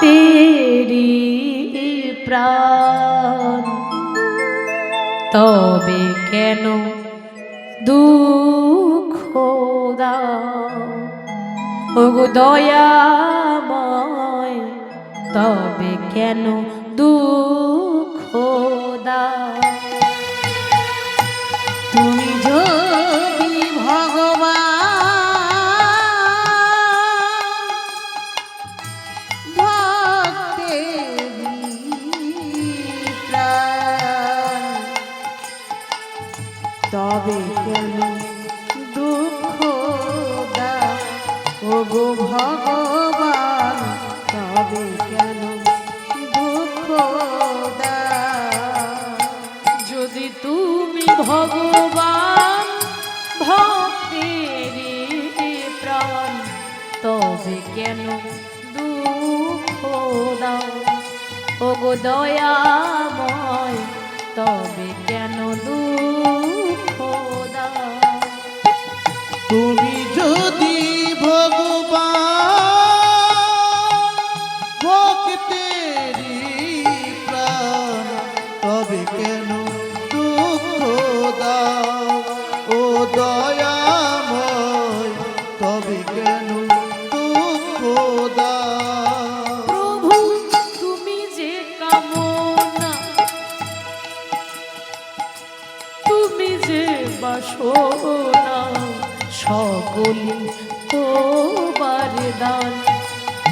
ভক্তেরি প্রাণ তবে কেন দুঃখ দাও দয়াময় তবে কেন দুঃখ দাও তুমি যদি তবে কেন? দুঃখ দাও। ও গো ভগবান তবে কেন? দুঃখ দাও। যদি তুমি ভগবান, ভক্তেরি প্রাণ, তবে কেন দুঃখ দাও? ওগো দয়াময় তবে তুমি ভগবান ভক্তেরি প্রাণ কেন দুঃখ দাও? ও দয়াময়, তবে কেন প্রভু, তুমি যে কামনা, তুমি যে বাসনা সকলি তোমার দান।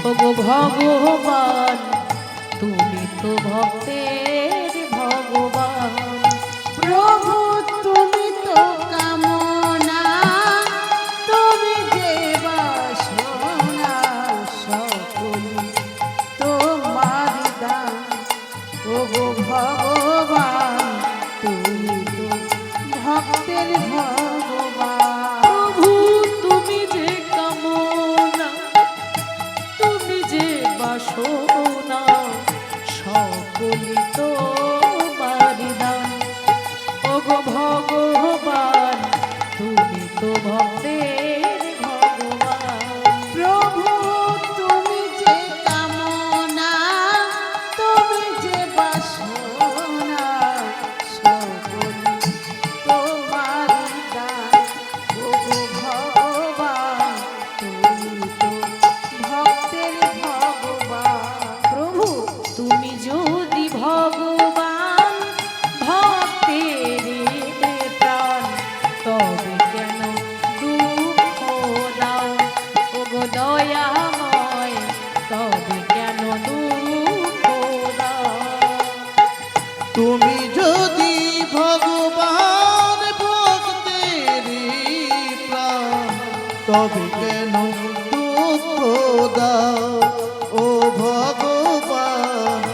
ওগো ভগবান, তুমি তো ভক্তের ভগবান। প্রভু, তুমি তো কামনা। তুমি যে বাসনা সকলি তোমার দান। ও গো ভগবান, তুমি তো ভক্তের ভগবান। বাসনা সকলি তো দাও ও ভগবান